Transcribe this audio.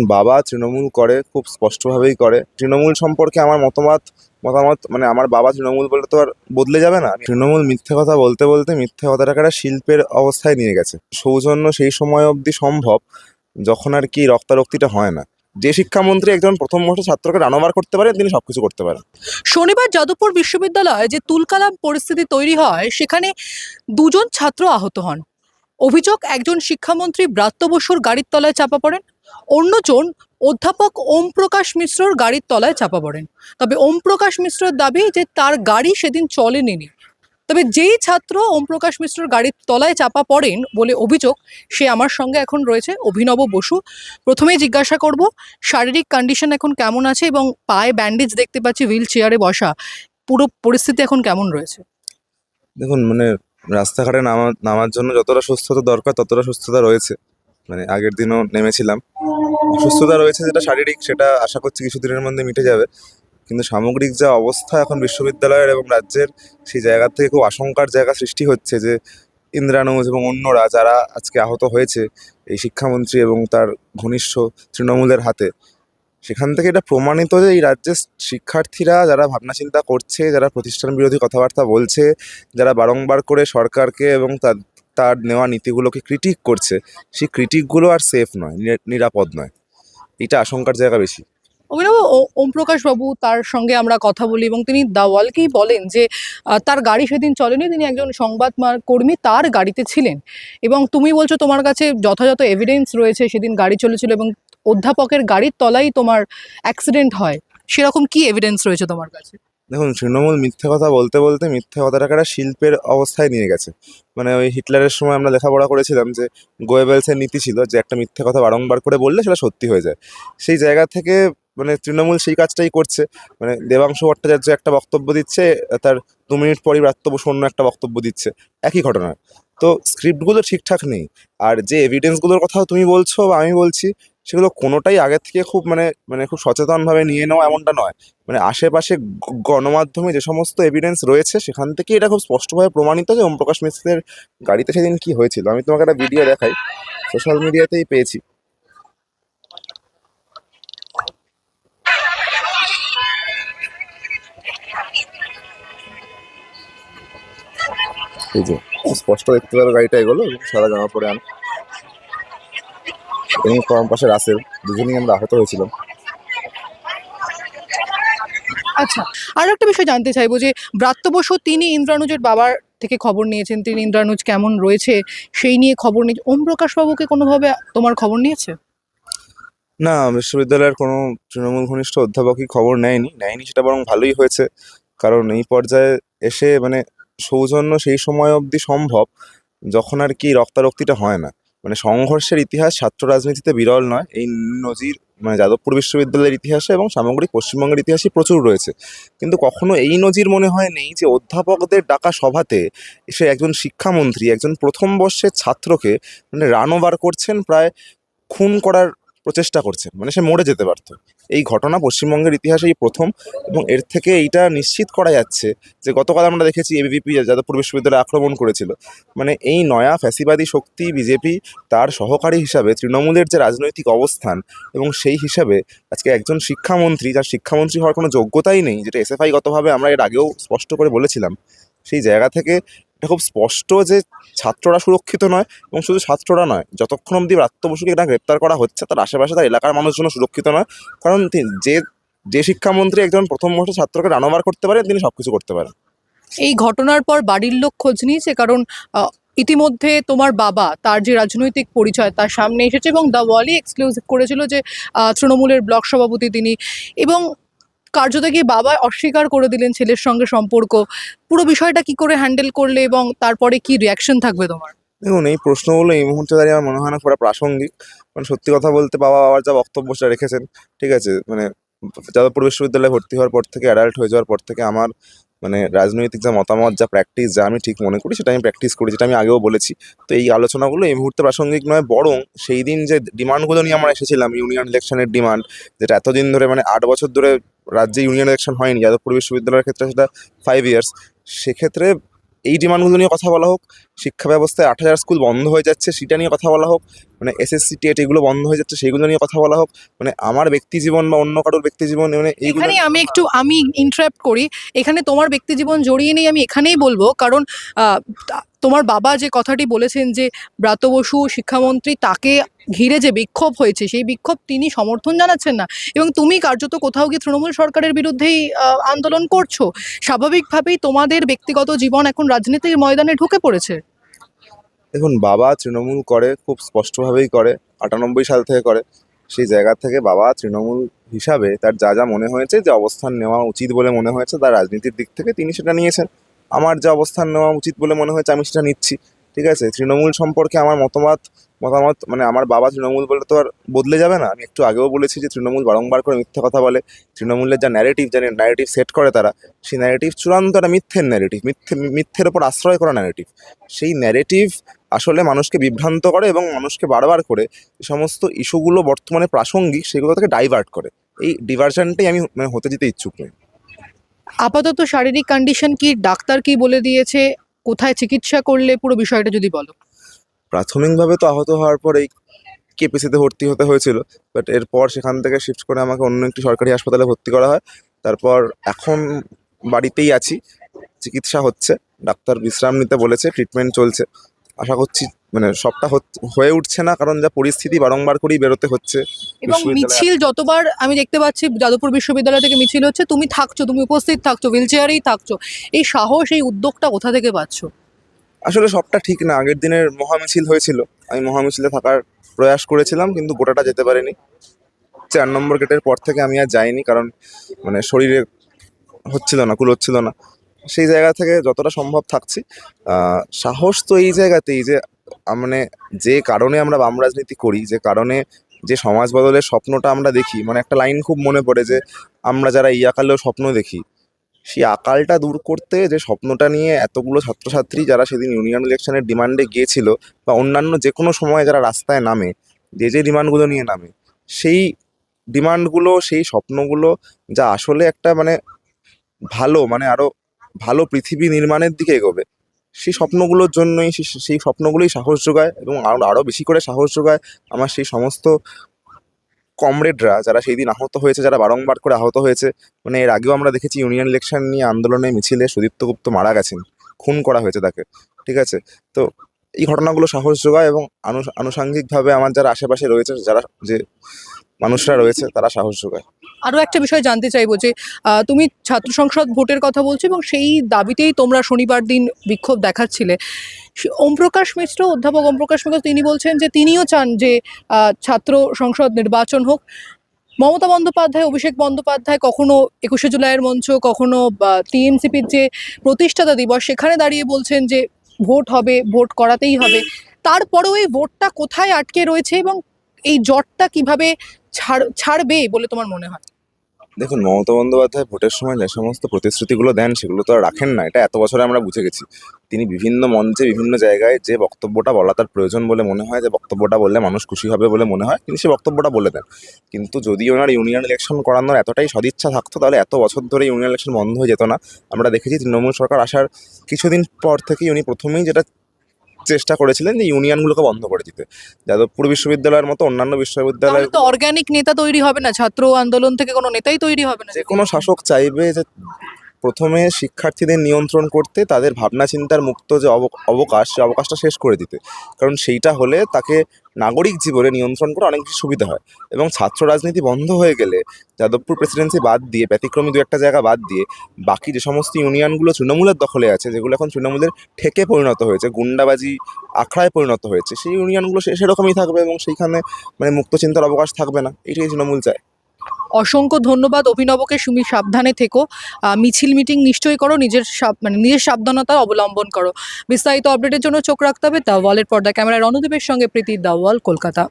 বাবা তৃণমূল করে, খুব স্পষ্টভাবেই করে। তৃণমূল সম্পর্কে আমার মতামত মতামত মানে আমার বাবা তৃণমূল বলে তো আর বদলে যাবে না। তৃণমূল মিথ্যে কথা বলতে বলতে মিথ্যে কথাটাকে একটা শিল্পের অবস্থায় নিয়ে গেছে। সৌজন্য সেই সময় অবধি সম্ভব যখন আর কি রক্তারক্তিটা হয় না। যে শিক্ষামন্ত্রী একজন প্রথম বর্ষ ছাত্রকে রানোভার করতে পারে, তিনি সবকিছু করতে পারেন। শনিবার যাদবপুর বিশ্ববিদ্যালয়ে যে তুলকালাম পরিস্থিতি তৈরি হয়, সেখানে দুজন ছাত্র আহত হন। অভিযোগ, একজন শিক্ষামন্ত্রী ব্রাত্য বসুর গাড়ির তলায় চাপা পড়েন। অন্যজন অধ্যাপক ওম প্রকাশ মিশ্রর গাড়ির তলায় চাপা পড়েন। তবে ওম প্রকাশ মিশ্রর দাবি যে তার গাড়ি সেদিন চলেনি তবে যেই ছাত্র ওম প্রকাশ মিশ্রর গাড়ির তলায় চাপা পড়েন বলে অভিযোগ, সে আমার সঙ্গে এখন রয়েছে, অভিনব বসু। প্রথমেই জিজ্ঞাসা করব, শারীরিক কন্ডিশন এখন কেমন আছে এবং পায়ে ব্যান্ডেজ দেখতে পাচ্ছি হুইল চেয়ারে বসা, পুরো পরিস্থিতি এখন কেমন রয়েছে? দেখুন মানে রাস্তাঘাটে নামা, নামার জন্য যতটা সুস্থতা দরকার, ততটা সুস্থতা রয়েছে। মানে আগের দিনও নেমেছিলাম। সুস্থতা রয়েছে যেটা শারীরিক, সেটা আশা করছি কিছুদিনের মধ্যে মিটে যাবে। কিন্তু সামগ্রিক যা অবস্থা এখন বিশ্ববিদ্যালয়ের এবং রাজ্যের, সেই জায়গা থেকে খুব আশঙ্কার জায়গা সৃষ্টি হচ্ছে যে ইন্দ্রানুজ এবং অন্যরা যারা আজকে আহত হয়েছে, এই শিক্ষামন্ত্রী এবং তার ঘনিষ্ঠ তৃণমূলের হাতে, সেখান থেকে এটা প্রমাণিত যে এই রাজ্যের শিক্ষার্থীরা যারা ভাবনা চিন্তা করছে, যারা প্রতিষ্ঠান বিরোধী কথাবার্তা বলছে, যারা বারংবার করে সরকারকে এবং তার তার নেওয়া নীতিগুলোকে ক্রিটিক করছে, সেই ক্রিটিকগুলো আর সেফ নয় নিরা- নিরাপদ নয়। এটা আশঙ্কার জায়গা বেশি। অভিনব ওম প্রকাশ বাবু তার সঙ্গে আমরা কথা বলি এবং তিনি দাওয়ালকেই বলেন যে তার গাড়ি সেদিন চলেনি, তিনি একজন সংবাদ কর্মী, তার গাড়িতে ছিলেন। এবং তুমি বলছো তোমার কাছে যথাযথ এভিডেন্স রয়েছে, সেদিন গাড়ি চলেছিল এবং অধ্যাপকের গাড়ির তলাই তোমার অ্যাক্সিডেন্ট হয়। সেরকম কি এভিডেন্স রয়েছে তোমার কাছে? দেখুন, তৃণমূল মিথ্যে কথা বলতে বলতে মিথ্যে কথাটাকে একটা শিল্পের অবস্থায় নিয়ে গেছে। মানে ওই হিটলারের সময় আমরা লেখাপড়া করেছিলাম যে গোয়েবেলসের নীতি ছিল যে একটা মিথ্যে কথা বারংবার করে বললে সেটা সত্যি হয়ে যায়। সেই জায়গা থেকে মানে তৃণমূল সেই কাজটাই করছে। মানে দেবাংশু ভট্টাচার্য একটা বক্তব্য দিচ্ছে, তার দু মিনিট পরই ব্রাত্য বসু অন্য একটা বক্তব্য দিচ্ছে। একই ঘটনা। তো স্ক্রিপ্টগুলো ঠিকঠাক নেই। আর যে এভিডেন্সগুলোর কথা তুমি বলছো বা আমি বলছি, সেগুলো কোনোটাই আগের থেকে খুব মানে মানে খুব সচেতনভাবে নিয়ে নেওয়া এমনটা নয়। মানে আশেপাশে গণমাধ্যমে যে সমস্ত এভিডেন্স রয়েছে, সেখান থেকে এটা খুব স্পষ্টভাবে প্রমাণিত যে ওমপ্রকাশ মিশ্রের গাড়িতে সেদিন কি হয়েছিল। আমি তোমাকে একটা ভিডিও দেখাই। সোশ্যাল মিডিয়াতেই পেয়েছি। এই যে স্পষ্ট দেখতে পারো গাড়িটা এগুলো সাদা জামা পরে আন। এবং কম পাশে রাসেল দুজনেই আমরা আহত হয়েছিলাম। আচ্ছা আর একটা বিষয় জানতে চাইব যে ব্রাত্য বসু তিনি ইন্দ্রানুজের বাবার থেকে খবর নিয়েছেন তিনি ইন্দ্রানুজ কেমন রয়েছে সেই নিয়ে খবর নিয়ে ওম প্রকাশ বাবুকে কোনোভাবে তোমার খবর নিয়েছে? না বিশ্ববিদ্যালয়ের কোনো তৃণমূল ঘনিষ্ঠ অধ্যাপকই খবর নেয়নি নেয়নি সেটা বরং ভালোই হয়েছে। কারণ এই পর্যায়ে এসে মানে সৌজন্য সেই সময় অবধি সম্ভব যখন আর কি রক্তারক্তিটা হয় না। মানে সংঘর্ষের ইতিহাস ছাত্র রাজনীতিতে বিরল নয়। এই নজির মানে যাদবপুর বিশ্ববিদ্যালয়ের ইতিহাসে এবং সামগ্রিক পশ্চিমবঙ্গের ইতিহাসে প্রচুর রয়েছে। কিন্তু কখনো এই নজির মনে হয় নেই যে অধ্যাপকদের ডাকা সভাতে এসে একজন শিক্ষামন্ত্রী, একজন প্রথম বর্ষের ছাত্রকে মানে রান ওভার করছেন প্রায় খুন করার প্রচেষ্টা করছেন মানে সে মরে যেতে পারতো। এই ঘটনা পশ্চিমবঙ্গের ইতিহাসে এই প্রথম এবং এর থেকে এইটা নিশ্চিত করা যাচ্ছে যে গতকাল আমরা দেখেছি এবিভিপি যাদবপুর বিশ্ববিদ্যালয়ে আক্রমণ করেছিল। মানে এই নয়া ফ্যাসিবাদী শক্তি বিজেপি তার সহকারী হিসাবে তৃণমূলের যে রাজনৈতিক অবস্থান এবং সেই হিসাবে আজকে একজন শিক্ষামন্ত্রী, যার শিক্ষামন্ত্রী হওয়ার কোনো যোগ্যতাই নেই, যেটা এসএফআইগতভাবে আমরা এর আগেও স্পষ্ট করে বলেছিলাম, সেই জায়গা থেকে এটা খুব স্পষ্ট যে ছাত্ররা সুরক্ষিত নয় এবং শুধু ছাত্ররা নয়, যতক্ষণ অবধি ব্রাত্য বসুকে এটা গ্রেপ্তার করা হচ্ছে, তার আশেপাশে তার এলাকার মানুষজন সুরক্ষিত নয়। কারণ যে যে শিক্ষামন্ত্রী একজন প্রথম বর্ষ ছাত্রকে রানোভার করতে পারেন তিনি সবকিছু করতে পারেন। এই ঘটনার পর বাড়ির লোক খোঁজ নিয়েছে কারণ ইতিমধ্যে তোমার বাবা, তার যে রাজনৈতিক পরিচয় তার সামনে এসেছে এবং দ্য ওয়ালি এক্সক্লুসিভ করেছিল যে তৃণমূলের ব্লক সভাপতি তিনি এবং কার্যত গিয়ে বাবা অস্বীকার করে দিলেন ছেলের সঙ্গে সম্পর্ক। পুরো বিষয়টা কি করে হ্যান্ডেল করলে এবং তারপরে কি রিয়াকশন থাকবে তোমার? দেখুন, এই প্রশ্নগুলো এই মুহূর্তে দাঁড়িয়ে আমার মনে হয় না খুব প্রাসঙ্গিক। মানে সত্যি কথা বলতে বাবা, বাবার যা বক্তব্য সেটা রেখেছেন, ঠিক আছে? মানে যাদবপুর বিশ্ববিদ্যালয়ে ভর্তি হওয়ার পর থেকে অ্যাডাল্ট হয়ে যাওয়ার পর থেকে আমার মানে রাজনৈতিক যা মতামত, যা প্র্যাকটিস যা আমি ঠিক মনে করি, সেটা আমি প্র্যাকটিস করি, যেটা আমি আগেও বলেছি। তো এই আলোচনাগুলো এই মুহূর্তে প্রাসঙ্গিক নয়, বরং সেই দিন যে ডিমান্ডগুলো নিয়ে আমরা এসেছিলাম ইউনিয়ন ইলেকশনের ডিমান্ড যেটা এতদিন ধরে মানে আট বছর ধরে রাজ্যে ইউনিয়ন ইলেকশন হয়নি, যাদবপুর বিশ্ববিদ্যালয়ের ক্ষেত্রে সেটা ফাইভ ইয়ার্স সেক্ষেত্রে এই ডিমান্ডগুলো নিয়ে কথা বলা হোক, শিক্ষা ব্যবস্থায় আট হাজার স্কুল বন্ধ হয়ে যাচ্ছে সেটা নিয়ে কথা বলা হোক মানে এসএসসি টেট এগুলো বন্ধ হয়ে যাচ্ছে সেগুলো নিয়ে কথা বলা হোক মানে আমার ব্যক্তি জীবন বা অন্য কারোর ব্যক্তি জীবন মানে এখানে আমি একটু, আমি ইন্টারাপ্ট করি। এখানে তোমার ব্যক্তি জীবন জড়িয়ে নেই আমি এখানেই বলব, কারণ তোমার বাবা যে কথাটি বলেছেন যে ব্রাত বসু শিক্ষামন্ত্রী তাকে ঘিরে যে বিক্ষোভ হয়েছে, সেই বিক্ষোভ তিনি সমর্থন জানাচ্ছেন না। এবং তুমি কার্যত কোথাও গিয়ে তৃণমূল সরকারের বিরুদ্ধেই আন্দোলন করছ। স্বাভাবিকভাবেই তোমাদের ব্যক্তিগত জীবন এখন রাজনীতির ময়দানে ঢুকে পড়েছে। দেখুন, বাবা তৃণমূল করে, খুব স্পষ্টভাবেই করে, আটানব্বই সাল থেকে করে। সেই জায়গা থেকে বাবা তৃণমূল হিসাবে তার যা যা মনে হয়েছে, যে অবস্থান নেওয়া উচিত বলে মনে হয়েছে, তার রাজনীতির দিক থেকে তিনি সেটা নিয়েছেন। আমার যা অবস্থান নেওয়া উচিত বলে মনে হয়েছে, আমি সেটা নিচ্ছি। ঠিক আছে? তৃণমূল সম্পর্কে আমার মতামত মতামত মানে আমার বাবা তৃণমূল বলে তো আর বদলে যাবে না। আমি একটু আগেও বলেছি যে তৃণমূল বারংবার করে মিথ্যা কথা বলে। তৃণমূলের যা ন্যারেটিভ যা ন্যারেটিভ সেট করে তারা, সেই ন্যারেটিভ চূড়ান্ত একটা মিথ্যের ন্যারেটিভ মিথ্যে, মিথ্যের ওপর আশ্রয় করা ন্যারেটিভ সেই ন্যারেটিভ আসলে মানুষকে বিভ্রান্ত করে এবং মানুষকে বারবার করে সমস্ত ইস্যুগুলো বর্তমানে প্রাসঙ্গিক, সেগুলো থেকে ডাইভার্ট করে। এই ডিভার্শনটাই আমি মানে হতে যেতে ইচ্ছুক নই। আপাতত শারীরিক কন্ডিশন কি? ডাক্তার কি বলে দিয়েছে? কোথায় চিকিৎসা করলে? পুরো বিষয়টা যদি বলো। প্রাথমিকভাবে তো আহত হওয়ার পরেই কেপিসিতে ভর্তি হতে হয়েছিল বাট এরপর সেখান থেকে শিফট করে আমাকে অন্য একটি সরকারি হাসপাতালে ভর্তি করা হয়। তারপর এখন বাড়িতেই আছি, চিকিৎসা হচ্ছে। ডাক্তার বিশ্রাম নিতে বলেছে ট্রিটমেন্ট চলছে। আশা করছি মানে সবটা হয়ে উঠছে না কারণ যা পরিস্থিতি বারংবার করেই বেরোতে হচ্ছে এবং মিছিল যতবার আমি দেখতে পাচ্ছি যাদবপুর বিশ্ববিদ্যালয় থেকে মিছিল হচ্ছে তুমি থাকছো তুমি উপস্থিত থাকছো হুইল চেয়ারেই থাকছো এই সাহস এই উদ্যোগটা কোথা থেকে পাচ্ছ? আসলে সবটা ঠিক না আগের দিনের মহামিছিল হয়েছিল আমি মহামিছিলে থাকার প্রয়াস করেছিলাম কিন্তু গোটাটা যেতে পারিনি। চার নম্বর গেটের পর থেকে আমি আর যাইনি কারণ মানে শরীরে হচ্ছিল না কুল হচ্ছিল না। সেই জায়গা থেকে যতটা সম্ভব থাকছি। সাহস তো এই জায়গাতেই যে মানে যে কারণে আমরা বাম রাজনীতি করি, যে কারণে যে সমাজ বদলের স্বপ্নটা আমরা দেখি মানে একটা লাইন খুব মনে পড়ে যে আমরা যারা এই আকালেও স্বপ্ন দেখি, সেই আকালটা দূর করতে যে স্বপ্নটা নিয়ে এতগুলো ছাত্রছাত্রী যারা সেদিন ইউনিয়ন ইলেকশনের ডিমান্ডে গিয়েছিল বা অন্যান্য যে কোনো সময় যারা রাস্তায় নামে, যে যে ডিমান্ডগুলো নিয়ে নামে, সেই ডিমান্ডগুলো, সেই স্বপ্নগুলো যা আসলে একটা মানে ভালো মানে আরও ভালো পৃথিবী নির্মাণের দিকে এগোবে। সেই স্বপ্নগুলোর জন্যই সেই স্বপ্নগুলোই সাহস যোগায় এবং আরও আরও বেশি করে সাহস যোগায় আমার সেই সমস্ত কমরেডরা যারা সেই দিন আহত হয়েছে, যারা বারংবার করে আহত হয়েছে। মানে এর আগেও আমরা দেখেছি ইউনিয়ন ইলেকশন নিয়ে আন্দোলনে মিছিলে সুদীপ্ত গুপ্ত মারা গেছেন, খুন করা হয়েছে তাকে, ঠিক আছে? তো এই ঘটনাগুলো সাহস যোগায় এবং আনু- আনুষাঙ্গিকভাবে আমার যারা আশেপাশে রয়েছে, যারা যে মানুষরা রয়েছে, তারা সাহস যোগায়। আরও একটা বিষয় জানতে চাইব যে তুমি ছাত্র সংসদ ভোটের কথা বলছো এবং সেই দাবিতেই তোমরা শনিবার দিন বিক্ষোভ দেখাচ্ছিলে। ওমপ্রকাশ মিশ্র, অধ্যাপক ওমপ্রকাশ মিশ্র, তিনি বলছেন যে তিনিও চান যে ছাত্র সংসদ নির্বাচন হোক। মমতা বন্দ্যোপাধ্যায়, অভিষেক বন্দ্যোপাধ্যায় কখনো একুশে জুলাইয়ের মঞ্চ, কখনো টিএমসিপির যে প্রতিষ্ঠাতা দিবস, সেখানে দাঁড়িয়ে বলছেন যে ভোট হবে, ভোট করাতেই হবে। তারপরেও এই ভোটটা কোথায় আটকে রয়েছে এবং এই জটটা কীভাবে ছাড়, ছাড়বে বলে তোমার মনে হয়? দেখুন, মমতা বন্দ্যোপাধ্যায় ভোটের সময় যে সমস্ত প্রতিশ্রুতিগুলো দেন, সেগুলো তো আর রাখেন না, এটা এত বছরে আমরা বুঝে গেছি। তিনি বিভিন্ন মঞ্চে, বিভিন্ন জায়গায় যে বক্তব্যটা বলা তার প্রয়োজন বলে মনে হয়, যে বক্তব্যটা বললে মানুষ খুশি হবে বলে মনে হয়, তিনি সে বক্তব্যটা বলে দেন। কিন্তু যদি ওনার ইউনিয়ন ইলেকশন করানোর এতটাই সদিচ্ছা থাকতো, তাহলে এত বছর ধরে ইউনিয়ন ইলেকশন বন্ধ হয়ে যেত না। আমরা দেখেছি তৃণমূল সরকার আসার কিছুদিন পর থেকেই উনি প্রথমেই যেটা চেষ্টা করেছিলেন যে ইউনিয়নগুলোকে বন্ধ করে দিতে। যাদবপুর বিশ্ববিদ্যালয়ের মতো অন্যান্য বিশ্ববিদ্যালয় তো অর্গানিক নেতা তৈরি হবে না ছাত্র আন্দোলন থেকে কোনো নেতাই তৈরি হবে না। যে কোনো শাসক চাইবে যে প্রথমে শিক্ষার্থীদের নিয়ন্ত্রণ করতে তাদের ভাবনা চিন্তার মুক্ত যে অব- অবকাশ, সে অবকাশটা শেষ করে দিতে। কারণ সেইটা হলে তাকে নাগরিক জীবনে নিয়ন্ত্রণ করে অনেক সুবিধা হয়। এবং ছাত্র রাজনীতি বন্ধ হয়ে গেলে যাদবপুর প্রেসিডেন্সি বাদ দিয়ে, ব্যতিক্রমী দু একটা জায়গা বাদ দিয়ে, বাকি যে সমস্ত ইউনিয়নগুলো তৃণমূলের দখলে আছে, যেগুলো এখন তৃণমূলের ঠেকে পরিণত হয়েছে, গুন্ডাবাজি, আখড়ায় পরিণত হয়েছে, সেই ইউনিয়নগুলো সেরকমই থাকবে এবং সেইখানে মানে মুক্ত চিন্তার অবকাশ থাকবে না। এটাই তৃণমূল চায়। অসংখ্য ধন্যবাদ অভিনবকে তুমি সাবধানে থেকো। মিছিল মিটিং নিশ্চয়ই করো, নিজের মানে নিজের সাবধানতা অবলম্বন করো। বিস্তারিত আপডেটের জন্য চোখ রাখতে হবে দ্য ওয়ালের পর্দা ক্যামেরায় রণদীপের সঙ্গে প্রীতি দ্য ওয়াল কলকাতা।